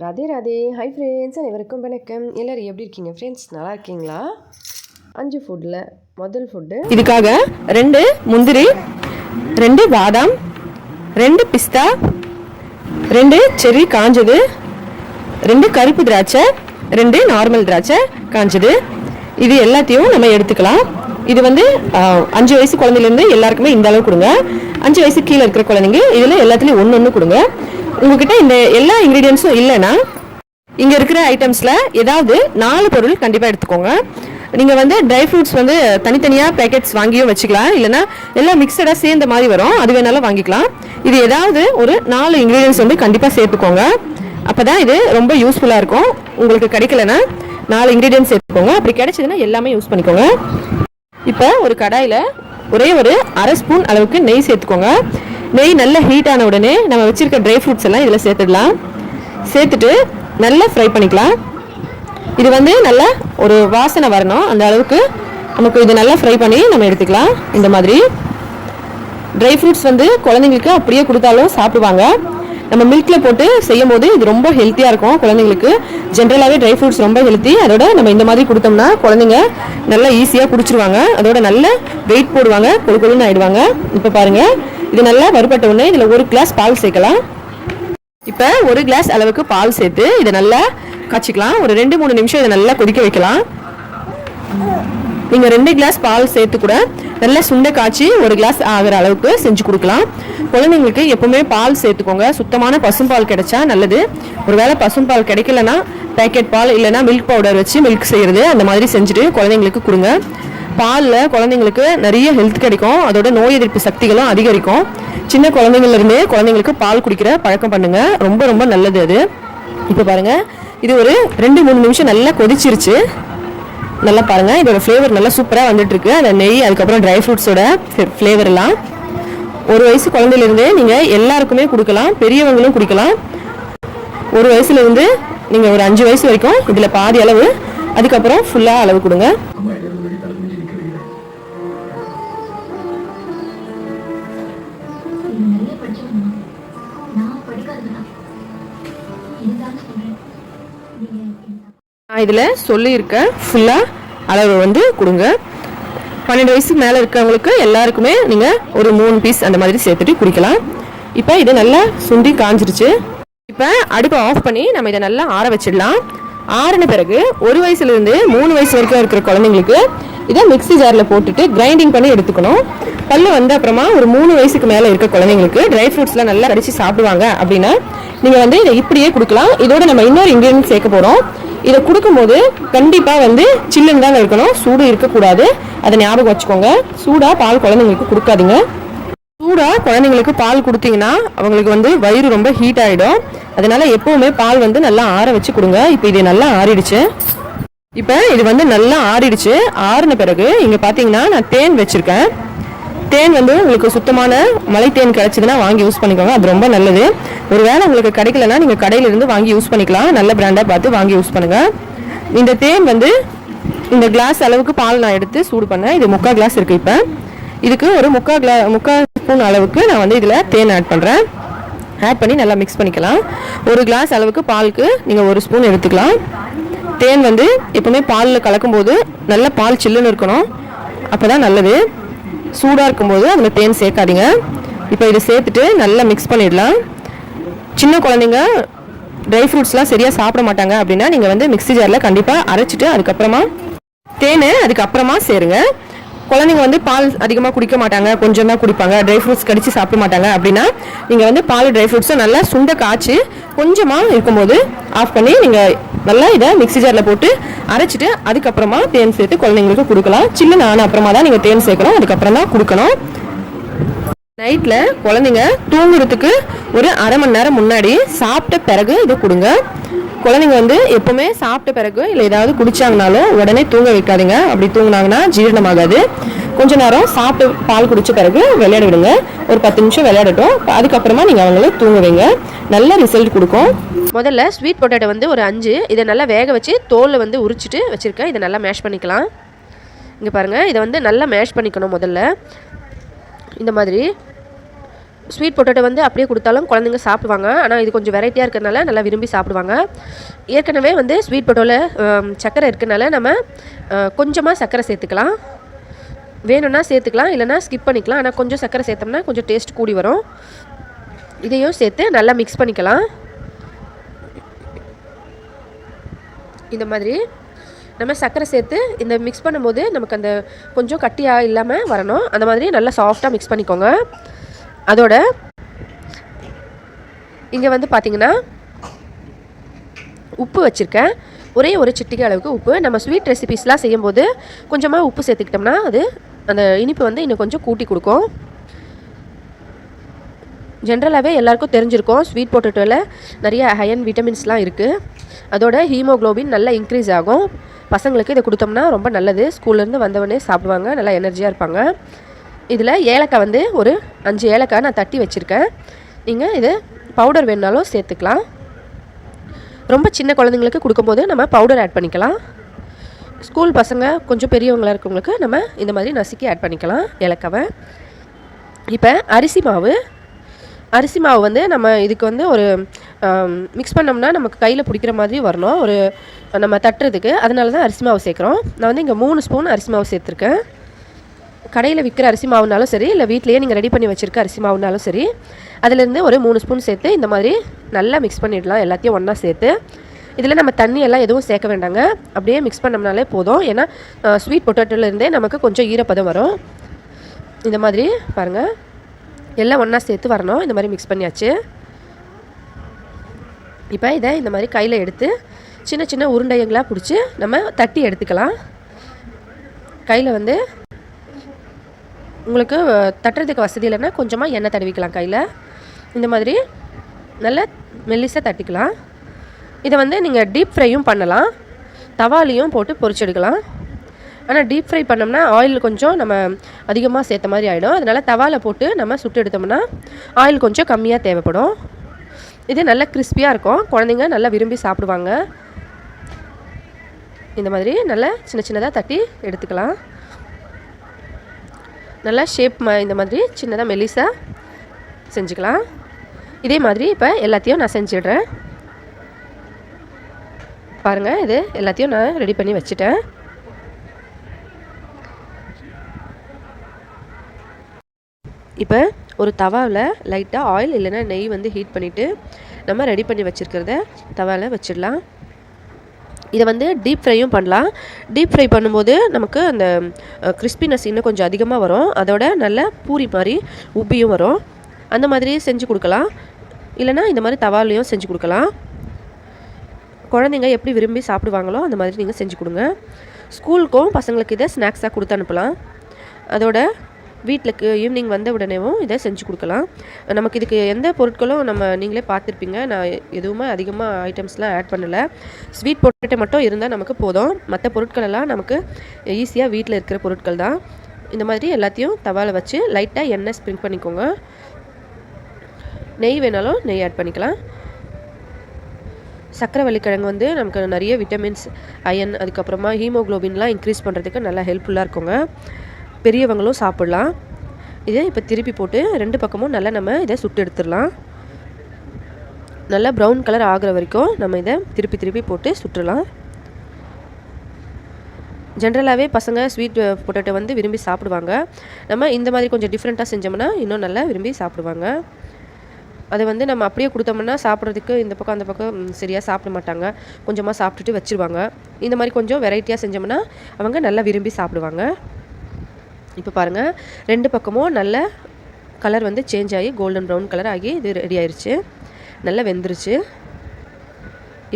Radhe Radhe. Hi friends அனைவருக்கும் வணக்கம். எல்லோரும் எப்படி இருக்கீங்க ஃப்ரெண்ட்ஸ் நல்லா இருக்கீங்களா? அஞ்சு ஃபுட்டில் முதல் ஃபுட்டு இதுக்காக ரெண்டு முந்திரி ரெண்டு பாதாம் ரெண்டு பிஸ்தா ரெண்டு செர்ரி காஞ்சது ரெண்டு கருப்பு திராட்சை ரெண்டு நார்மல் திராட்சை காஞ்சது. இது எல்லாத்தையும் நம்ம எடுத்துக்கலாம். இது வந்து அஞ்சு வயசு குழந்தையிலேருந்து எல்லாருக்குமே இந்த அளவு கொடுங்க. அஞ்சு வயசு கீழே இருக்கிற குழந்தைங்க இதில் எல்லாத்துலேயும் ஒன்று ஒன்று கொடுங்க. உங்ககிட்ட இந்த எல்லா இன்க்ரீடியன்ஸும் இல்லைன்னா இங்கே இருக்கிற ஐட்டம்ஸில் ஏதாவது நாலு பொருள் கண்டிப்பாக எடுத்துக்கோங்க. நீங்கள் வந்து ட்ரை ஃப்ரூட்ஸ் வந்து தனித்தனியாக பேக்கெட்ஸ் வாங்கியும் வச்சுக்கலாம். இல்லைன்னா எல்லாம் மிக்சடாக சேர்ந்த மாதிரி வரும். அது வேணாலும் வாங்கிக்கலாம். இது ஏதாவது ஒரு நாலு இன்க்ரீடியன்ஸ் வந்து கண்டிப்பாக சேர்த்துக்கோங்க. அப்போ தான் இது ரொம்ப யூஸ்ஃபுல்லாக இருக்கும். உங்களுக்கு கிடைக்கலனா நாலு இன்க்ரீடியன்ஸ் சேர்த்துக்கோங்க. அப்படி கிடைச்சதுன்னா எல்லாமே யூஸ் பண்ணிக்கோங்க. இப்போ ஒரு கடாயில் ஒரே ஒரு அரை ஸ்பூன் அளவுக்கு நெய் சேர்த்துக்கோங்க. நெய் நல்லா ஹீட் ஆன உடனே நம்ம வச்சிருக்க ட்ரை ஃப்ரூட்ஸ் எல்லாம் இதில் சேர்த்துடலாம். சேர்த்துட்டு நல்லா ஃப்ரை பண்ணிக்கலாம். இது வந்து நல்லா ஒரு வாசனை வரணும். அந்த அளவுக்கு நமக்கு இது நல்லா ஃப்ரை பண்ணி நம்ம எடுத்துக்கலாம். இந்த மாதிரி. ட்ரை ஃப்ரூட்ஸ் வந்து குழந்தைங்களுக்கு அப்படியே கொடுத்தாலும் சாப்பிடுவாங்க. நம்ம மில்கில் போட்டு செய்யும் போது இது ரொம்ப ஹெல்த்தியாக இருக்கும் குழந்தைங்களுக்கு. ஜென்ரலாகவே ட்ரை ஃப்ரூட்ஸ் ரொம்ப ஹெல்த்தி அதோட நம்ம இந்த மாதிரி கொடுத்தோம்னா குழந்தைங்க நல்லா ஈஸியாக குடிச்சிருவாங்க. அதோட நல்ல வெயிட் போடுவாங்க. கொழு கொழுன்னு ஆயிடுவாங்க. இப்போ பாருங்கள் இது நல்லா வறுபட்ட உடனே இதில் ஒரு கிளாஸ் பால் சேர்க்கலாம். இப்போ ஒரு கிளாஸ் அளவுக்கு பால் சேர்த்து இதை நல்லா காய்ச்சிக்கலாம். ஒரு ரெண்டு மூணு நிமிஷம் இதை நல்லா கொதிக்க வைக்கலாம். நீங்கள் ரெண்டு கிளாஸ் பால் சேர்த்து கூட நல்லா சுண்டை காய்ச்சி ஒரு கிளாஸ் ஆகிற அளவுக்கு செஞ்சு கொடுக்கலாம். குழந்தைங்களுக்கு எப்போவுமே பால் சேர்த்துக்கோங்க. சுத்தமான பசும்பால் கிடைச்சா நல்லது. ஒருவேளை பசும்பால் கிடைக்கலனா பேக்கெட் பால் இல்லைன்னா மில்க் பவுடர் வச்சு மில்க் செய்கிறது அந்த மாதிரி செஞ்சுட்டு குழந்தைங்களுக்கு கொடுங்க. பாலில் குழந்தைங்களுக்கு நிறைய ஹெல்த் கிடைக்கும். அதோட நோய் எதிர்ப்பு சக்திகளும் அதிகரிக்கும். சின்ன குழந்தைங்கள்லேருந்தே குழந்தைங்களுக்கு பால் குடிக்கிற பழக்கம் பண்ணுங்கள் ரொம்ப ரொம்ப நல்லது அது. இப்போ பாருங்க. இது ஒரு ரெண்டு மூணு நிமிஷம் நல்லா கொதிச்சிருச்சு. நல்லா பாருங்கள் இதோட ஃப்ளேவர் நல்லா சூப்பராக வந்துட்டுருக்கு. அந்த நெய் அதுக்கப்புறம் ட்ரை ஃப்ரூட்ஸோட ஃப்ளேவர் எல்லாம். ஒரு வயசு குழந்தையிலேருந்தே நீங்கள் எல்லாருக்குமே கொடுக்கலாம். பெரியவங்களும் குடிக்கலாம். ஒரு வயசுலேருந்து நீங்கள் ஒரு அஞ்சு வயசு வரைக்கும் இதில் பாதி அளவு அதுக்கப்புறம் ஃபுல்லாக அளவு கொடுங்க. நான் இதில் சொல்லியிருக்கேன் ஃபுல்லாக அளவு வந்து கொடுங்க. பன்னெண்டு வயசுக்கு மேலே இருக்கவங்களுக்கு எல்லாருக்குமே நீங்கள் ஒரு மூணு பீஸ் அந்த மாதிரி சேர்த்துட்டு குடிக்கலாம். இப்போ இது நல்லா சுண்டி காஞ்சிருச்சு. இப்போ அடுப்பை ஆஃப் பண்ணி நம்ம இதை நல்லா ஆற வச்சிடலாம். ஆறின பிறகு ஒரு வயசுலேருந்து மூணு வயசு வரைக்கும் இருக்கிற குழந்தைங்களுக்கு இதை மிக்ஸி ஜாரில் போட்டுட்டு கிரைண்டிங் பண்ணி எடுத்துக்கணும். பல்லு வந்த அப்புறமா ஒரு மூணு வயசுக்கு மேலே இருக்க குழந்தைங்களுக்கு ட்ரை ஃப்ரூட்ஸ்லாம் நல்லா கடிச்சு சாப்பிடுவாங்க அப்படின்னா நீங்கள் வந்து இதை இப்படியே கொடுக்கலாம். இதோட நம்ம இன்னொரு இன்க்ரீடியன்ட் சேர்க்க போகிறோம் இதை கொடுக்கும்போது கண்டிப்பாக வந்து சில்லுன்னு தான் இருக்கணும் சூடு இருக்கக்கூடாது. அதை ஞாபகம் வச்சுக்கோங்க. சூடாக பால் குழந்தைங்களுக்கு கொடுக்காதீங்க. சூடாக குழந்தைங்களுக்கு பால் கொடுத்தீங்கன்னா அவங்களுக்கு வந்து வயிறு ரொம்ப ஹீட் ஆகிடும் அதனால எப்போவுமே பால் வந்து நல்லா ஆற வச்சு கொடுங்க. இப்போ இது நல்லா ஆறிடுச்சு. இப்போ இது வந்து நல்லா ஆறிடுச்சு. ஆறின பிறகு இங்கே பார்த்தீங்கன்னா நான் தேன் வச்சுருக்கேன். தேன் வந்து உங்களுக்கு சுத்தமான மலை தேன் கிடைச்சதுன்னா வாங்கி யூஸ் பண்ணிக்கோங்க. அது ரொம்ப நல்லது. ஒருவேளை உங்களுக்கு கிடைக்கலனா நீங்கள் கடையிலேருந்து வாங்கி யூஸ் பண்ணிக்கலாம். நல்ல பிராண்டாக பார்த்து வாங்கி யூஸ் பண்ணுங்கள் இந்த தேன் வந்து இந்த கிளாஸ் அளவுக்கு பால் நான் எடுத்து சூடு பண்ணேன் இது முக்கால் கிளாஸ் இருக்குது இப்போ. இதுக்கு ஒரு முக்கால் கிளா முக்கால் ஸ்பூன் அளவுக்கு நான் வந்து இதில் தேன் ஆட் பண்ணுறேன் ஆட் பண்ணி நல்லா மிக்ஸ் பண்ணிக்கலாம். ஒரு கிளாஸ் அளவுக்கு பாலுக்கு நீங்கள் ஒரு ஸ்பூன் எடுத்துக்கலாம். தேன் வந்து எப்போவுமே பாலில் கலக்கும்போது நல்ல பால் சில்லுன்னு இருக்கணும். அப்போ தான் நல்லது. சூடாக இருக்கும்போது அதில் தேன் சேர்க்காதீங்க. இப்போ இதை சேர்த்துட்டு நல்லா மிக்ஸ் பண்ணிடலாம். சின்ன குழந்தைங்க ட்ரை ஃப்ரூட்ஸ்லாம் சரியாக சாப்பிட மாட்டாங்க அப்படின்னா நீங்கள் வந்து மிக்ஸி ஜாரில் கண்டிப்பாக அரைச்சிட்டு அதுக்கப்புறமா தேன் அதுக்கப்புறமா சேருங்க. குழந்தைங்க வந்து பால் அதிகமாக குடிக்க மாட்டாங்க கொஞ்சம் தான் குடிப்பாங்க ட்ரை ஃப்ரூட்ஸ் கடிச்சு சாப்பிட மாட்டாங்க அப்படின்னா நீங்கள் வந்து பால் ட்ரை ஃப்ரூட்ஸை நல்லா சுண்ட காய்ச்சி கொஞ்சமாக இருக்கும்போது ஆஃப் பண்ணி நீங்கள் நல்லா இதை மிக்ஸி ஜாரில் போட்டு அரைச்சிட்டு அதுக்கப்புறமா தேன் சேர்த்து குழந்தைங்களுக்கு கொடுக்கலாம். சின்ன ஆன அப்புறமா தான் நீங்கள் தேன் சேர்க்கணும் அதுக்கப்புறம் தான் கொடுக்கணும். நைட்டில் குழந்தைங்க தூங்குறதுக்கு ஒரு அரை மணி நேரம் முன்னாடி சாப்பிட்ட பிறகு இதை கொடுங்க. குழந்தைங்க வந்து எப்பவுமே சாப்பிட்ட பிறகு இல்லை ஏதாவது குடிச்சாங்கனாலும் உடனே தூங்க வைக்காதீங்க. அப்படி தூங்கினாங்கன்னா ஜீரணமாகாது. கொஞ்ச நேரம் சாப்பிட்டு பால் குடிச்ச பிறகு விளையாட விடுங்க. ஒரு பத்து நிமிஷம் விளையாடட்டும். அதுக்கப்புறமா நீங்கள் அவங்கள தூங்க வைங்க. நல்ல ரிசல்ட் கொடுக்கும். முதல்ல ஸ்வீட் பொட்டேட்டோ வந்து ஒரு அஞ்சு. இதை நல்லா வேக வச்சு தோலில் வந்து உரிச்சிட்டு வச்சுருக்கேன். இதை நல்லா மேஷ் பண்ணிக்கலாம். இங்கே பாருங்கள் இதை வந்து நல்லா மேஷ் பண்ணிக்கணும் முதல்ல. இந்த மாதிரி. ஸ்வீட் பொட்டேட்டோ வந்து அப்படியே கொடுத்தாலும் குழந்தைங்க சாப்பிடுவாங்க. ஆனால் இது கொஞ்சம் வெரைட்டியாக இருக்கிறதுனால நல்லா விரும்பி சாப்பிடுவாங்க. ஏற்கனவே வந்து ஸ்வீட் பொட்டோவில் சர்க்கரை இருக்கனால நம்ம கொஞ்சமாக சர்க்கரை சேர்த்துக்கலாம். வேணும்னா சேர்த்துக்கலாம் இல்லைனா ஸ்கிப் பண்ணிக்கலாம். ஆனால் கொஞ்சம் சர்க்கரை சேர்த்தோம்னா கொஞ்சம் டேஸ்ட் கூடி வரும். இதையும் சேர்த்து நல்லா மிக்ஸ் பண்ணிக்கலாம். இந்த மாதிரி நம்ம சர்க்கரை சேர்த்து இந்த மிக்ஸ் பண்ணும்போது நமக்கு அந்த கொஞ்சம் கட்டியாக இல்லாமல் வரணும். அந்த மாதிரி நல்லா சாஃப்டாக மிக்ஸ் பண்ணிக்கோங்க. அதோட இங்கே வந்து பார்த்தீங்கன்னா உப்பு வச்சுருக்கேன். ஒரே ஒரு சிட்டிகை அளவுக்கு உப்பு. நம்ம ஸ்வீட் ரெசிபீஸ்லாம் செய்யும்போது கொஞ்சமாக உப்பு சேர்த்துக்கிட்டோம்னா அது அந்த இனிப்பு வந்து இன்னும் கொஞ்சம் கூட்டி கொடுக்கும். ஜென்ரலாகவே எல்லாருக்கும் தெரிஞ்சிருக்கும் ஸ்வீட் பொட்டேட்டோவில் நிறைய ஹையன் விட்டமின்ஸ்லாம் இருக்குது அதோட ஹீமோக்ளோபின் நல்லா இன்க்ரீஸ் ஆகும். பசங்களுக்கு இதை கொடுத்தோம்னா ரொம்ப நல்லது. ஸ்கூல்லேருந்து வந்தவொடனே சாப்பிடுவாங்க நல்லா எனர்ஜியாக இருப்பாங்க. இதில் ஏலக்காய் வந்து ஒரு அஞ்சு ஏலக்காய் நான் தட்டி வச்சுருக்கேன். நீங்கள் இது பவுடர் வேணுனாலும் சேர்த்துக்கலாம். ரொம்ப சின்ன குழந்தைங்களுக்கு கொடுக்கும்போது நம்ம பவுடர் ஆட் பண்ணிக்கலாம். ஸ்கூல் பசங்க கொஞ்சம் பெரியவங்களாக இருக்கவங்களுக்கு நம்ம இந்த மாதிரி நசுக்கி ஆட் பண்ணிக்கலாம் ஏலக்காவை. இப்போ அரிசி மாவு. அரிசி மாவு வந்து நம்ம இதுக்கு வந்து ஒரு மிக்ஸ் பண்ணோம்னா நமக்கு கையில் பிடிக்கிற மாதிரி வரணும். ஒரு நம்ம தட்டுறதுக்கு. அதனால தான் அரிசி மாவு சேர்க்குறோம். நான் வந்து இங்கே மூணு ஸ்பூன் அரிசி மாவு சேர்த்துருக்கேன். கடையில் விற்கிற அரிசி மாவுனாலும் சரி இல்லை வீட்லேயே நீங்கள் ரெடி பண்ணி வச்சுருக்க அரிசி மாவுனாலும் சரி அதிலேருந்து ஒரு மூணு ஸ்பூன் சேர்த்து இந்த மாதிரி நல்லா மிக்ஸ் பண்ணிடலாம். எல்லாத்தையும் ஒன்றா சேர்த்து. இதில் நம்ம தண்ணி எல்லாம் எதுவும் சேர்க்க வேண்டாங்க. அப்படியே மிக்ஸ் பண்ணோம்னாலே போதும். ஏன்னா ஸ்வீட் பொட்டேட்டோலேருந்தே நமக்கு கொஞ்சம் ஈரப்பதம் வரும். இந்த மாதிரி பாருங்கள் எல்லாம் ஒன்றா சேர்த்து வரணும். இந்த மாதிரி மிக்ஸ் பண்ணியாச்சு. இப்போ இதை இந்த மாதிரி கையில் எடுத்து சின்ன சின்ன உருண்டைங்களாக பிடிச்சி நம்ம தட்டி எடுத்துக்கலாம். கையில் வந்து உங்களுக்கு தட்டுறதுக்கு வசதி இல்லைன்னா கொஞ்சமாக எண்ணெய் தடவிக்கலாம் கையில். இந்த மாதிரி நல்லா மெல்லிசாக தட்டிக்கலாம். இதை வந்து நீங்கள் டீப் ஃப்ரையும் பண்ணலாம். தவாலையும் போட்டு பொரிச்செடுக்கலாம் ஆனால் டீப் ஃப்ரை பண்ணோம்னா ஆயில் கொஞ்சம் நம்ம அதிகமாக சேர்த்த மாதிரி ஆகிடும் அதனால் தவாவில் போட்டு நம்ம சுட்டு எடுத்தோம்னா ஆயில் கொஞ்சம் கம்மியாக தேவைப்படும். இது நல்லா கிறிஸ்பியாக இருக்கும். குழந்தைங்க நல்லா விரும்பி சாப்பிடுவாங்க. இந்த மாதிரி நல்லா சின்ன சின்னதாக தட்டி எடுத்துக்கலாம். நல்லா ஷேப் மா இந்த மாதிரி சின்னதாக மெலிசாக செஞ்சுக்கலாம். இதே மாதிரி இப்போ எல்லாத்தையும் நான் செஞ்சிடுறேன். பாருங்கள் இது எல்லாத்தையும் நான் ரெடி பண்ணி வச்சுட்டேன். இப்போ ஒரு தவாவில் லைட்டாக ஆயில் இல்லைன்னா நெய் வந்து ஹீட் பண்ணிவிட்டு நம்ம ரெடி பண்ணி வச்சுருக்கிறத தவாவில் வச்சிடலாம். இதை வந்து டீப் ஃப்ரையும் பண்ணலாம். டீப் ஃப்ரை பண்ணும்போது நமக்கு அந்த கிறிஸ்பினஸ் இன்னும் கொஞ்சம் அதிகமாக வரும். அதோட நல்ல பூரி மாதிரி உப்பியும் வரும். அந்த மாதிரி செஞ்சு கொடுக்கலாம். இல்லைனா இந்த மாதிரி தவாலையும் செஞ்சு கொடுக்கலாம். குழந்தைங்க எப்படி விரும்பி சாப்பிடுவாங்களோ அந்த மாதிரி நீங்கள் செஞ்சு கொடுங்க. ஸ்கூலுக்கும் பசங்களுக்கு இதை ஸ்நாக்ஸாக கொடுத்து அனுப்பலாம். அதோட வீட்டில் ஈவினிங் வந்த உடனேவும் இதை செஞ்சு கொடுக்கலாம். நமக்கு இதுக்கு எந்த பொருட்களும் நம்ம நீங்களே பார்த்துருப்பீங்க. நான் எதுவுமே அதிகமாக ஐட்டம்ஸ்லாம் ஆட் பண்ணலை. ஸ்வீட் பொட்டேட்டோ மட்டும் இருந்தால் நமக்கு போதும். மற்ற பொருட்கள் எல்லாம் நமக்கு ஈஸியாக வீட்டில் இருக்கிற பொருட்கள் தான். இந்த மாதிரி எல்லாத்தையும் தவாவில் வச்சு லைட்டாக எண்ணெய் ஸ்ப்ரிங் பண்ணிக்கோங்க. நெய் வேணாலும் நெய் ஆட் பண்ணிக்கலாம். சக்கரை வள்ளிக்கிழங்கு வந்து நமக்கு நிறைய விட்டமின்ஸ் அயன் அதுக்கப்புறமா ஹீமோக்ளோபின்லாம் இன்க்ரீஸ் பண்ணுறதுக்கு நல்லா ஹெல்ப்ஃபுல்லாக இருக்குங்க. பெரியவங்களும் சாப்பிட்லாம். இதை இப்போ திருப்பி போட்டு ரெண்டு பக்கமும் நல்லா நம்ம இதை சுட்டு எடுத்துடலாம். நல்லா ப்ரௌன் கலர் ஆகிற வரைக்கும் நம்ம இதை திருப்பி திருப்பி போட்டு சுட்டுடலாம். ஜென்ரலாகவே பசங்க ஸ்வீட் பொட்டேட்டோ வந்து விரும்பி சாப்பிடுவாங்க. நம்ம இந்த மாதிரி கொஞ்சம் டிஃப்ரெண்ட்டாக செஞ்சோம்னா இன்னும் நல்லா விரும்பி சாப்பிடுவாங்க. அதை வந்து நம்ம அப்படியே கொடுத்தோம்னா சாப்பிட்றதுக்கு இந்த பக்கம் அந்த பக்கம் சரியாக சாப்பிட மாட்டாங்க. கொஞ்சமாக சாப்பிட்டுட்டு வச்சுருவாங்க. இந்த மாதிரி கொஞ்சம் வெரைட்டியாக செஞ்சோம்னா அவங்க நல்லா விரும்பி சாப்பிடுவாங்க. இப்போ பாருங்கள் ரெண்டு பக்கமும் நல்ல கலர் வந்து சேஞ்ச் ஆகி கோல்டன் ப்ரௌன் கலர் ஆகி இது ரெடி ஆயிடுச்சு நல்லா வெந்துருச்சு.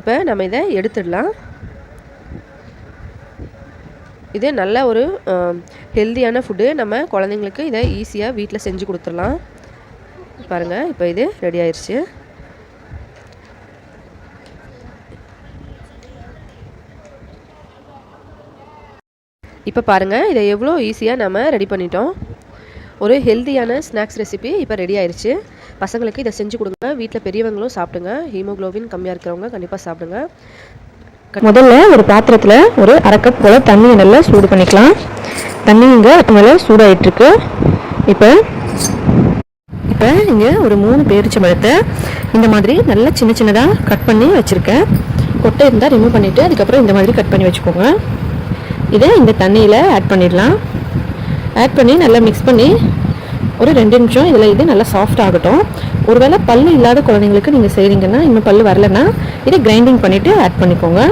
இப்போ நம்ம இதை எடுத்துடலாம். இது நல்ல ஒரு ஹெல்த்தியான ஃபுட்டு நம்ம குழந்தைங்களுக்கு இதை ஈஸியாக வீட்டில் செஞ்சு கொடுத்துடலாம். பாருங்கள் இப்போ இது ரெடி ஆயிடுச்சு இப்போ பாருங்கள் இதை எவ்வளோ ஈஸியாக நம்ம ரெடி பண்ணிட்டோம். ஒரு ஹெல்த்தியான ஸ்நாக்ஸ் ரெசிபி இப்போ ரெடி ஆயிடுச்சு பசங்களுக்கு இதை செஞ்சு கொடுங்க. வீட்டில் பெரியவங்களும் சாப்பிடுங்க. ஹீமோக்ளோபின் கம்மியாக இருக்கிறவங்க கண்டிப்பாக சாப்பிடுங்க. முதல்ல ஒரு பாத்திரத்தில் ஒரு அரை கப் போல் தண்ணியை நல்லா சூடு பண்ணிக்கலாம். தண்ணி இங்கே நல்லா சூடாயிட்டுருக்கு இப்போ இப்போ இங்கே ஒரு மூணு பேரிச்சம்பழத்தை இந்த மாதிரி நல்லா சின்ன சின்னதாக கட் பண்ணி வச்சுருக்கேன். கொட்டை இருந்தால் ரிமூவ் பண்ணிவிட்டு அதுக்கப்புறம் இந்த மாதிரி கட் பண்ணி வச்சுக்கோங்க. இதை இந்த தண்ணியில் ஆட் பண்ணிடலாம். ஆட் பண்ணி நல்லா மிக்ஸ் பண்ணி ஒரு ரெண்டு நிமிஷம் இதில் இது நல்லா சாஃப்ட் ஆகட்டும். ஒருவேளை பல் இல்லாத குழந்தைங்களுக்கு நீங்கள் செய்கிறீங்கன்னா இன்னும் பல் வரலன்னா இதை கிரைண்டிங் பண்ணிவிட்டு ஆட் பண்ணிக்கோங்க.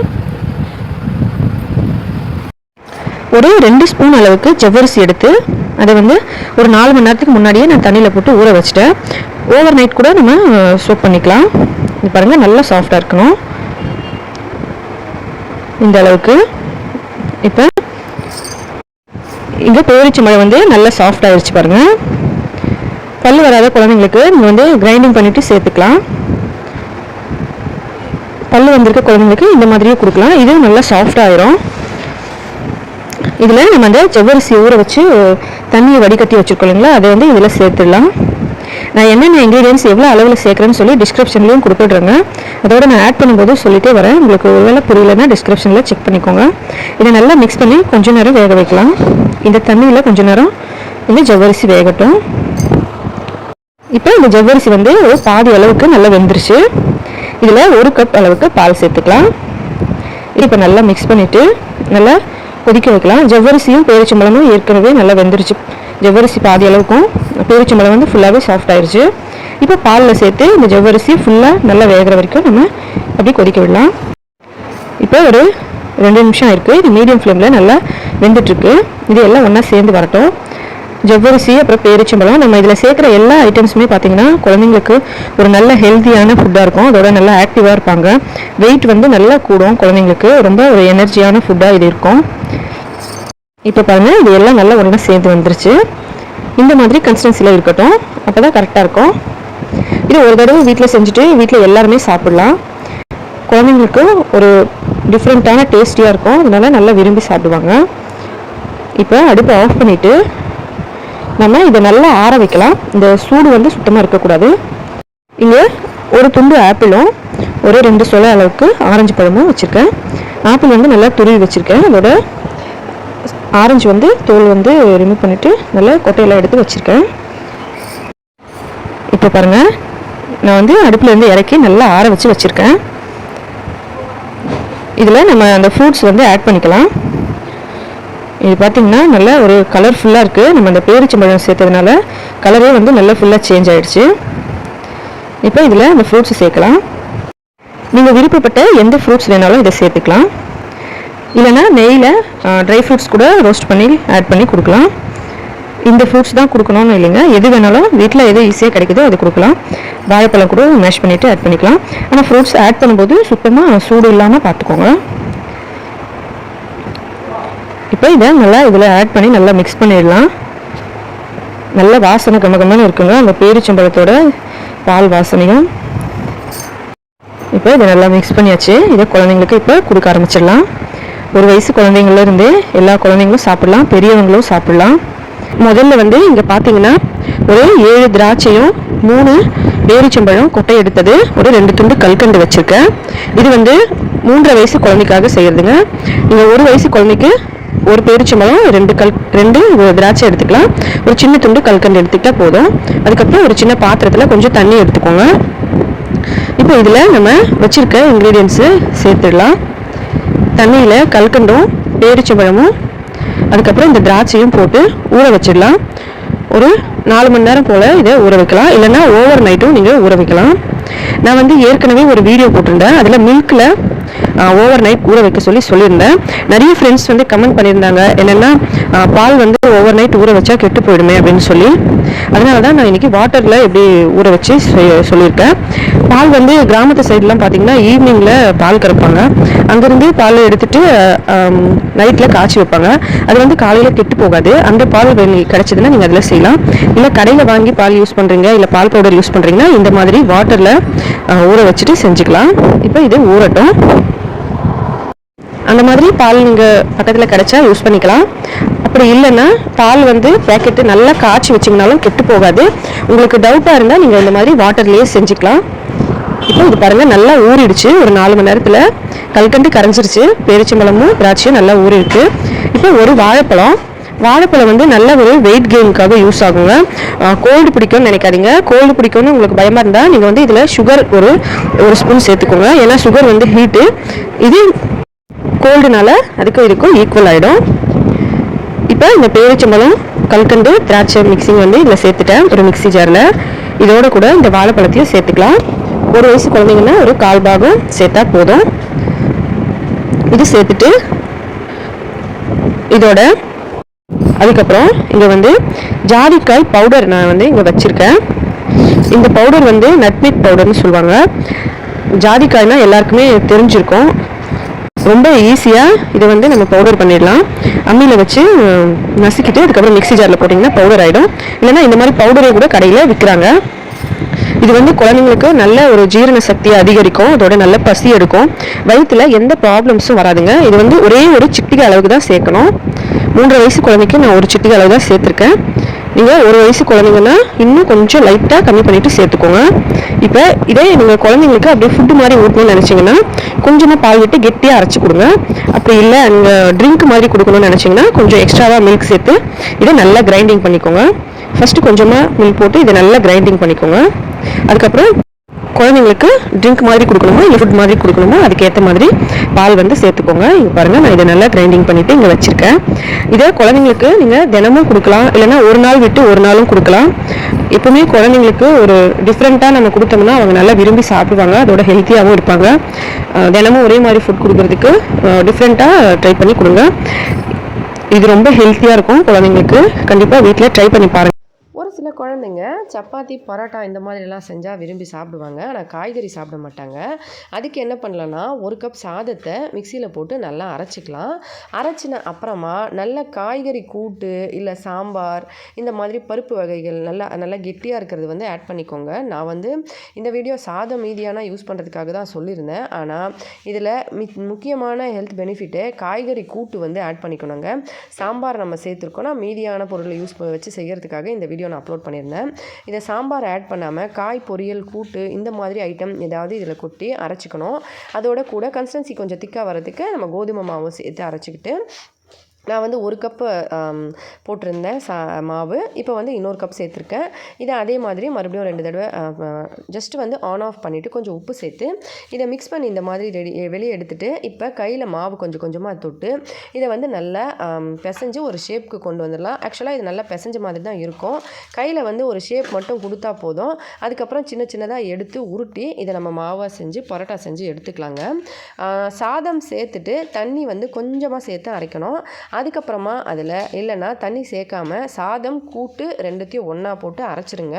ஒரு ரெண்டு ஸ்பூன் அளவுக்கு ஜவ்வரிசி எடுத்து அதை வந்து ஒரு நாலு மணி நேரத்துக்கு முன்னாடியே நான் தண்ணியில் போட்டு ஊற வச்சுட்டேன். ஓவர் நைட் கூட நம்ம சோப் பண்ணிக்கலாம். இது பாருங்கள் நல்லா சாஃப்டாக இருக்கணும். இந்த அளவுக்கு இப்போ இங்கே பேரிச்சி மழை வந்து நல்லா சாஃப்ட் ஆயிடுச்சு பாருங்கள் பல் வராத குழந்தைங்களுக்கு நீங்கள் வந்து கிரைண்டிங் பண்ணிவிட்டு சேர்த்துக்கலாம். பல் வந்திருக்க குழந்தைங்களுக்கு இந்த மாதிரியே கொடுக்கலாம். இதுவும் நல்லா சாஃப்ட் ஆயிரும். இதில் நம்ம அந்த ஜவ்வரிசி ஊற வச்சு தண்ணியை வடிகட்டி வச்சுருக்கோம் இல்லைங்களா? அதை வந்து இதில் சேர்த்துடலாம். நான் என்னென்ன இன்க்ரீடியன்ஸ் எவ்வளோ அளவில் சேர்க்குறேன்னு சொல்லி டிஸ்கிரிப்ஷன்லேயும் கொடுத்துட்றேங்க. அதோட நான் ஆட் பண்ணும்போது சொல்லிட்டே வரேன். உங்களுக்கு ஒருவேளை புரியலன்னா டிஸ்கிரிப்ஷனில் செக் பண்ணிக்கோங்க. இதை நல்லா மிக்ஸ் பண்ணி கொஞ்ச நேரம் வேக வைக்கலாம். இந்த தண்ணியில் கொஞ்ச நேரம் இந்த ஜவ்வரிசி வேகட்டும். இப்போ இந்த ஜவ்வரிசி வந்து ஒரு பாதி அளவுக்கு நல்லா வெந்துருச்சு. இதில் ஒரு கப் அளவுக்கு பால் சேர்த்துக்கலாம். இப்போ நல்லா மிக்ஸ் பண்ணிவிட்டு நல்லா கொதிக்க வைக்கலாம். ஜவ்வரிசியும் பேரிச்சம்பழமும் ஏற்கனவே நல்லா வெந்துருச்சு. ஜவ்வரிசி பாதி அளவுக்கும் பேரிச்சம்பழம் வந்து ஃபுல்லாகவே சாஃப்ட் ஆயிடுச்சு இப்போ பாலில் சேர்த்து இந்த ஜவ்வரிசி ஃபுல்லாக நல்லா வேகிற வரைக்கும் நம்ம அப்படி கொதிக்க விடலாம். இப்போ ஒரு ரெண்டு நிமிஷம் இருக்குது இது மீடியம் ஃப்ளேமில் நல்லா வெந்துட்டுருக்கு. இது எல்லாம் ஒன்றா சேர்ந்து வரட்டும். ஜவ்வரிசி அப்புறம் பேரிச்சம்பழம் நம்ம இதில் சேர்க்குற எல்லா ஐட்டம்ஸுமே பார்த்திங்கன்னா குழந்தைங்களுக்கு ஒரு நல்ல ஹெல்த்தியான ஃபுட்டாக இருக்கும். அதோட நல்லா ஆக்டிவாக இருப்பாங்க. வெயிட் வந்து நல்லா கூடும் குழந்தைங்களுக்கு. ரொம்ப ஒரு எனர்ஜியான ஃபுட்டாக இது இருக்கும். இப்போ பாருங்கள் இது எல்லாம் நல்லா ஒன்றா சேர்ந்து வந்துருச்சு. இந்த மாதிரி கன்சிஸ்டன்சியில் இருக்கட்டும். அப்போ தான் கரெக்டாக இருக்கும். இது ஒரு தடவை வீட்டில் செஞ்சுட்டு வீட்டில் எல்லாருமே சாப்பிட்லாம். குழந்தைங்களுக்கு ஒரு டிஃப்ரெண்ட்டான டேஸ்டியாக இருக்கும். அதனால் நல்லா விரும்பி சாப்பிடுவாங்க. இப்போ அடுப்பை ஆஃப் பண்ணிவிட்டு நம்ம இதை நல்லா ஆற வைக்கலாம். இந்த சூடு வந்து சுத்தமாக இருக்கக்கூடாது. இங்கே ஒரு துண்டு ஆப்பிளும் ஒரு ரெண்டு சொல அளவுக்கு ஆரஞ்சு பழமும் வச்சுருக்கேன். ஆப்பிள் வந்து நல்லா துருவி வச்சுருக்கேன். அதோட ஆரஞ்சு வந்து தோல் வந்து ரிமூவ் பண்ணிவிட்டு நல்லா கொட்டையெல்லாம் எடுத்து வச்சுருக்கேன். இப்போ பாருங்கள் நான் வந்து அடுப்புலேருந்து இறக்கி நல்லா ஆற வச்சு வச்சுருக்கேன். இதில் நம்ம அந்த ஃப்ரூட்ஸ் வந்து ஆட் பண்ணிக்கலாம். இது பார்த்திங்கன்னா நல்ல ஒரு கலர்ஃபுல்லாக இருக்குது நம்ம அந்த பேரிச்சம்பழம் சேர்த்ததுனால கலரே வந்து நல்லா ஃபுல்லாக சேஞ்ச் ஆகிடுச்சு இப்போ இதில் அந்த ஃப்ரூட்ஸ் சேர்க்கலாம். நீங்கள் விருப்பப்பட்ட எந்த ஃப்ரூட்ஸ் வேணாலும் இதை சேர்த்துக்கலாம். இல்லைன்னா நெய்யில் ட்ரை ஃப்ரூட்ஸ் கூட ரோஸ்ட் பண்ணி ஆட் பண்ணி கொடுக்கலாம். இந்த ஃப்ரூட்ஸ் தான் கொடுக்கணும்னு இல்லைங்க. எது வேணாலும் வீட்டில் எது ஈஸியாக கிடைக்குதோ அது கொடுக்கலாம். வாழைப்பழம் கூட மேஷ் பண்ணிவிட்டு ஆட் பண்ணிக்கலாம். ஆனால் ஃப்ரூட்ஸ் ஆட் பண்ணும்போது சுத்தமாக சூடு இல்லாமல் பார்த்துக்கோங்க. இப்போ இதை நல்லா இதில் ஆட் பண்ணி நல்லா மிக்ஸ் பண்ணிடலாம். நல்ல வாசனை கமகமன்னு இருக்குங்க. அந்த பேரிச்சம்பழத்தோட பால் வாசனையும். இப்போ இதை நல்லா மிக்ஸ் பண்ணியாச்சு. இதை குழந்தைங்களுக்கு இப்போ கொடுக்க ஆரம்பிச்சிடலாம். ஒரு வயசு குழந்தைங்கள்லேருந்து எல்லா குழந்தைங்களும் சாப்பிடலாம் பெரியவங்களும் சாப்பிடலாம். முதல்ல வந்து இங்கே பார்த்தீங்கன்னா ஒரு ஏழு திராட்சையும் மூணு பேரிச்சம்பழம் கொட்டை எடுத்தது. ஒரு ரெண்டு துண்டு கல்கண்டு வச்சுருக்கேன். இது வந்து மூன்றரை வயசு குழந்தைக்காக செய்கிறதுங்க நீங்கள் ஒரு வயசு குழந்தைக்கு ஒரு பேரிச்சம்பழம் ரெண்டு கல் ரெண்டு திராட்சை எடுத்துக்கலாம். ஒரு சின்ன துண்டு கல்கண்டு எடுத்துக்கிட்டால் போதும். அதுக்கப்புறம் ஒரு சின்ன பாத்திரத்தில் கொஞ்சம் தண்ணி எடுத்துக்கோங்க. இப்போ இதில் நம்ம வச்சுருக்க இன்க்ரீடியன்ஸு சேர்த்துடலாம். தண்ணியில் கல்கண்டும் பேரிச்சம்பழமும் அதுக்கப்புறம் இந்த திராட்சையும் போட்டு ஊற வச்சிடலாம். ஒரு நாலு மணி நேரம் போல் இதை ஊற வைக்கலாம். இல்லைன்னா ஓவர் நைட்டும் நீங்கள் ஊற வைக்கலாம். நான் வந்து ஏற்கனவே ஒரு வீடியோ போட்டிருந்தேன். அதில் மில்கில் ஓவர் நைட் ஊற வைக்க சொல்லி சொல்லியிருந்தேன். நிறைய ஃப்ரெண்ட்ஸ் வந்து கமெண்ட் பண்ணியிருந்தாங்க. என்னென்னா பால் வந்து ஓவர் நைட் ஊற வச்சா கெட்டு போயிடுமே அப்படின்னு சொல்லி. அதனால தான் நான் இன்றைக்கி வாட்டரில் எப்படி ஊற வச்சு செய்- சொல்லியிருக்கேன். பால் வந்து கிராமத்து சைட்லாம் பார்த்தீங்கன்னா ஈவினிங்கில் பால் கறப்பாங்க. அங்கேருந்து பால் எடுத்துகிட்டு நைட்டில் காய்ச்சி வைப்பாங்க. அது வந்து காலையில் கெட்டு போகாது. அந்த பால் கிடச்சிதுன்னா நீங்கள் அதில் செய்யலாம். இல்லை கடையில் வாங்கி பால் யூஸ் பண்ணுறீங்க இல்லை பால் பவுடர் யூஸ் பண்ணுறீங்கன்னா இந்த மாதிரி வாட்டரில் ஊற வச்சுட்டு செஞ்சுக்கலாம். இப்போ இது ஊறட்டும். அந்த மாதிரி பால் நீங்கள் பக்கத்தில் கிடச்சா யூஸ் பண்ணிக்கலாம். அப்படி இல்லைன்னா பால் வந்து பேக்கெட்டு நல்லா காய்ச்சி வச்சிங்கனாலும் கெட்டு போகாது. உங்களுக்கு டவுட்டாக இருந்தால் நீங்கள் இந்த மாதிரி வாட்டர்லேயே செஞ்சுக்கலாம். இப்போ இது பாருங்கள் நல்லா ஊறிடுச்சு. ஒரு நாலு மணி நேரத்தில் கல்கண்டு கரைஞ்சிருச்சு. பேரிச்சம்பழமும் திராட்சையும் நல்லா ஊறிருக்கு. இப்போ ஒரு வாழைப்பழம். வாழைப்பழம் வந்து நல்ல ஒரு வெயிட் கெயினுக்காக யூஸ் ஆகுங்க. கோல்டு பிடிக்கும்னு நினைக்காதீங்க. கோல்டு பிடிக்கும்னு உங்களுக்கு பயமாக இருந்தால் நீங்கள் வந்து இதில் சுகர் ஒரு ஒரு ஸ்பூன் சேர்த்துக்கோங்க. ஏன்னா சுகர் வந்து ஹீட்டு இது கோல்டுனால அதுக்கும் இதுக்கும் ஈக்குவல் ஆகிடும் இப்போ இந்த பேரிச்சம்பழம் கல்கண்டு திராட்சை மிக்சிங் வந்து இதில் சேர்த்துட்டேன் ஒரு மிக்ஸி ஜாரில் இதோட கூட இந்த வாழைப்பழத்தையும் சேர்த்துக்கலாம். ஒரு வயசு குழந்தைங்கன்னா ஒரு கால் பாகம் சேர்த்தா போதும். இது சேர்த்துட்டு இதோட அதுக்கப்புறம் இங்கே வந்து ஜாதிக்காய் பவுடர் நான் வந்து இங்கே வச்சுருக்கேன். இந்த பவுடர் வந்து நட்மிக் பவுடர்னு சொல்லுவாங்க. ஜாதிக்காய்னா எல்லாருக்குமே தெரிஞ்சிருக்கும். ரொம்ப ஈஸியாக இதை வந்து நம்ம பவுடர் பண்ணிடலாம். அம்மியில் வச்சு நசுக்கிட்டு அதுக்கப்புறம் மிக்ஸி ஜாரில் போட்டிங்கன்னா பவுடர் ஆகிடும் இல்லைன்னா இந்த மாதிரி பவுடரை கூட கடையில் விற்கிறாங்க இது வந்து குழந்தைங்களுக்கு நல்ல ஒரு ஜீரண சக்தியை அதிகரிக்கும். அதோட நல்ல பசி எடுக்கும். வயிற்றுல எந்த ப்ராப்ளம்ஸும் வராதுங்க. இது வந்து ஒரே ஒரு சிட்டிகை அளவுக்கு தான் சேர்க்கணும். மூன்று வயசு குழந்தைக்கு நான் ஒரு சிட்டிகை அளவு தான் சேர்த்துருக்கேன். நீங்கள் ஒரு வயசு குழந்தைங்கன்னா இன்னும் கொஞ்சம் லைட்டாக கம்மி பண்ணிவிட்டு சேர்த்துக்கோங்க. இப்போ இதே நீங்கள் குழந்தைங்களுக்கு அப்படியே ஃபுட்டு மாதிரி ஊட்டணும்னு நினச்சிங்கன்னா கொஞ்சமாக பால் விட்டு கெட்டியாக அரைச்சி கொடுங்க. அப்படி இல்லை நீங்கள் ட்ரிங்க் மாதிரி கொடுக்கணும்னு நினச்சிங்கன்னா கொஞ்சம் எக்ஸ்ட்ராவாக மில்க் சேர்த்து இதை நல்லா கிரைண்டிங் பண்ணிக்கோங்க. ஃபஸ்ட்டு கொஞ்சமாக மில்க் போட்டு இதை நல்லா கிரைண்டிங் பண்ணிக்கோங்க. அதுக்கப்புறம் குழந்தைங்களுக்கு ட்ரிங்க் மாதிரி கொடுக்கணுமோ இல்லை ஃபுட் மாதிரி கொடுக்கணுமோ? அதுக்கேற்ற மாதிரி பால் வந்து சேர்த்துக்கோங்க. இங்கே பாருங்கள் நான் இதை நல்லா கிரைண்டிங் பண்ணிவிட்டு இங்கே வச்சுருக்கேன். இதை குழந்தைங்களுக்கு நீங்கள் தினமும் கொடுக்கலாம். இல்லைன்னா ஒரு நாள் விட்டு ஒரு நாளும் கொடுக்கலாம். எப்பவுமே குழந்தைங்களுக்கு ஒரு டிஃப்ரெண்ட்டாக நம்ம கொடுத்தோம்னா அவங்க நல்லா விரும்பி சாப்பிடுவாங்க. அதோட ஹெல்த்தியாகவும் இருப்பாங்க. தினமும் ஒரே மாதிரி ஃபுட் கொடுக்குறதுக்கு டிஃப்ரெண்ட்டாக ட்ரை பண்ணி கொடுங்க. இது ரொம்ப ஹெல்த்தியாக இருக்கும் குழந்தைங்களுக்கு. கண்டிப்பாக வீட்டில் ட்ரை பண்ணி பாருங்கள் சில குழந்தைங்க சப்பாத்தி பரோட்டா இந்த மாதிரிலாம் செஞ்சால் விரும்பி சாப்பிடுவாங்க. ஆனால் காய்கறி சாப்பிட மாட்டாங்க. அதுக்கு என்ன பண்ணலான்னா ஒரு கப் சாதத்தை மிக்சியில் போட்டு நல்லா அரைச்சிக்கலாம். அரைச்சின அப்புறமா நல்ல காய்கறி கூட்டு இல்லை சாம்பார் இந்த மாதிரி பருப்பு வகைகள் நல்லா நல்லா கெட்டியாக இருக்கிறது வந்து ஆட் பண்ணிக்கோங்க. நான் வந்து இந்த வீடியோ சாதம் மீதியானா யூஸ் பண்ணுறதுக்காக தான் சொல்லியிருந்தேன். ஆனால் இதில் மி முக்கியமான ஹெல்த் பெனிஃபிட்டு காய்கறி கூட்டு வந்து ஆட் பண்ணிக்கணுங்க. சாம்பார் நம்ம சேர்த்துருக்கோன்னா மீதியான பொருளை யூஸ் வச்சு செய்கிறதுக்காக இந்த வீடியோ நான் அப்லோட் பண்ணியிருந்தேன். இதை சாம்பார் ஆட் பண்ணாமல் காய் பொரியல் கூட்டு இந்த மாதிரி ஐட்டம் ஏதாவது இதில் கொட்டி அரைச்சிக்கணும். அதோட கூட கன்சிஸ்டன்சி கொஞ்சம் திக்காக வரதுக்கு நம்ம கோதுமை மாவு சேர்த்து அரைச்சிக்கிட்டு நான் வந்து ஒரு கப்பு போட்டிருந்தேன். சா மாவு. இப்போ வந்து இன்னொரு கப் சேர்த்துருக்கேன். இதை அதே மாதிரி மறுபடியும் ரெண்டு தடவை ஜஸ்ட் வந்து ஆன் ஆஃப் பண்ணிவிட்டு கொஞ்சம் உப்பு சேர்த்து இதை மிக்ஸ் பண்ணி இந்த மாதிரி ரெடி வெளியே எடுத்துகிட்டு இப்போ கையில் மாவு கொஞ்சம் கொஞ்சமாக தொட்டு இதை வந்து நல்லா பிசைஞ்சு ஒரு ஷேப்புக்கு கொண்டு வந்துடலாம். ஆக்சுவலாக இது நல்லா பிசைஞ்ச மாதிரி தான் இருக்கும். கையில் வந்து ஒரு ஷேப் மட்டும் கொடுத்தா போதும். அதுக்கப்புறம் சின்ன சின்னதாக எடுத்து உருட்டி இதை நம்ம மாவாக செஞ்சு பரோட்டா செஞ்சு எடுத்துக்கலாங்க. சாதம் சேர்த்துட்டு தண்ணி வந்து கொஞ்சமாக சேர்த்து அரைக்கணும். அதுக்கப்புறமா அதில் இல்லைன்னா தண்ணி சேர்க்காம சாதம் கூட்டு ரெண்டுத்தையும் ஒன்றா போட்டு அரைச்சிருங்க.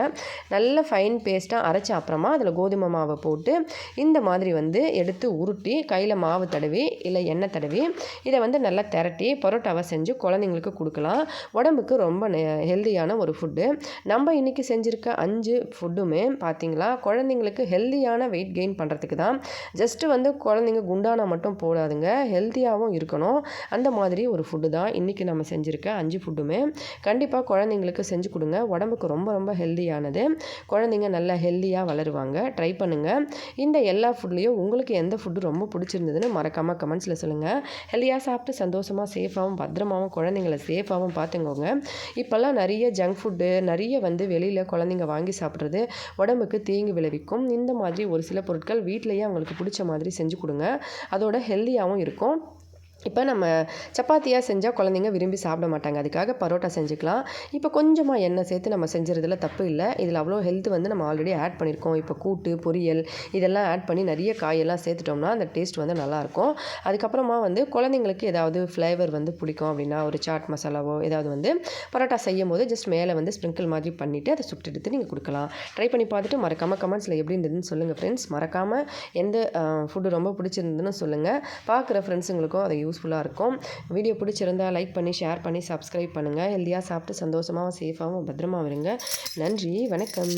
நல்ல ஃபைன் பேஸ்ட்டாக அரைச்ச அப்புறமா அதில் கோதுமை மாவை போட்டு இந்த மாதிரி வந்து எடுத்து உருட்டி கையில் மாவு தடவி இல்லை எண்ணெய் தடவி இதை வந்து நல்லா திரட்டி பரோட்டாவை செஞ்சு குழந்தைங்களுக்கு கொடுக்கலாம். உடம்புக்கு ரொம்ப ஹெல்தியான ஒரு ஃபுட்டு நம்ம இன்றைக்கி செஞ்சுருக்க அஞ்சு ஃபுட்டுமே பார்த்திங்களா குழந்தைங்களுக்கு ஹெல்தியான வெயிட் கெயின் பண்ணுறதுக்கு தான். ஜஸ்ட்டு வந்து குழந்தைங்க குண்டானா மட்டும் போடாதுங்க ஹெல்த்தியாகவும் இருக்கணும். அந்த மாதிரி ஒரு ஃபுட்டு தான் இன்றைக்கி நம்ம செஞ்சுருக்க அஞ்சு ஃபுட்டுமே கண்டிப்பாக குழந்தைங்களுக்கு செஞ்சு கொடுங்க. உடம்புக்கு ரொம்ப ரொம்ப ஹெல்தியானது குழந்தைங்க நல்லா ஹெல்தியாக வளருவாங்க. ட்ரை பண்ணுங்கள் இந்த எல்லா ஃபுட்லேயும் உங்களுக்கு எந்த ஃபுட்டு ரொம்ப பிடிச்சிருந்ததுன்னு மறக்காமல் கமெண்ட்ஸில் சொல்லுங்கள் ஹெல்தியாக சாப்பிட்டு சந்தோஷமாக சேஃபாகவும் பத்திரமாவும் குழந்தைங்கள சேஃபாகவும் பார்த்துக்கோங்க. இப்போல்லாம் நிறைய ஜங்க் ஃபுட்டு நிறைய வந்து வெளியில் குழந்தைங்க வாங்கி சாப்பிட்றது உடம்புக்கு தீங்கு விளைவிக்கும். இந்த மாதிரி ஒரு சில பொருட்கள் வீட்டிலேயே அவங்களுக்கு பிடிச்ச மாதிரி செஞ்சு கொடுங்க. அதோட ஹெல்த்தியாகவும் இருக்கும். இப்போ நம்ம சப்பாத்தியாக செஞ்சால் குழந்தைங்க விரும்பி சாப்பிட மாட்டாங்க. அதுக்காக பரோட்டா செஞ்சுக்கலாம். இப்போ கொஞ்சமாக எண்ணெய் சேர்த்து நம்ம செஞ்சுறதுல தப்பு இல்லை. இதில் அவ்வளோ ஹெல்த் வந்து நம்ம ஆல்ரெடி ஆட் பண்ணியிருக்கோம். இப்போ கூட்டு பொரியல் இதெல்லாம் ஆட் பண்ணி நிறைய காயெல்லாம் சேர்த்துட்டோம்னா அந்த டேஸ்ட் வந்து நல்லாயிருக்கும். அதுக்கப்புறமா வந்து குழந்தைங்களுக்கு ஏதாவது ஃப்ளேவர் வந்து பிடிக்கும் அப்படின்னா ஒரு சாட் மசாலாவோ ஏதாவது வந்து பரோட்டா செய்யும் போது ஜஸ்ட் மேலே வந்து ஸ்ப்ரிங்கிள் மாதிரி பண்ணிவிட்டு அதை சுட்டு எடுத்து நீங்கள் கொடுக்கலாம். ட்ரை பண்ணி பார்த்துட்டு மறக்காமல் கமெண்ட்ஸில் எப்படி இருந்ததுன்னு சொல்லுங்கள் ஃப்ரெண்ட்ஸ் மறக்காமல் எந்த ஃபுட்டு ரொம்ப பிடிச்சிருந்ததுன்னு சொல்லுங்கள் பார்க்குற ஃப்ரெண்ட்ஸுங்களுக்கும் அதை யூஸ் யூஸ்ஃபுல்லாக இருக்கும். வீடியோ பிடிச்சிருந்தால் லைக் பண்ணி ஷேர் பண்ணி சப்ஸ்கிரைப் பண்ணுங்கள் ஹெல்த்தியாக சாப்பிட்டு சந்தோஷமாகவும் சேஃபாகவும் பத்திரமா இருங்க. நன்றி வணக்கம்.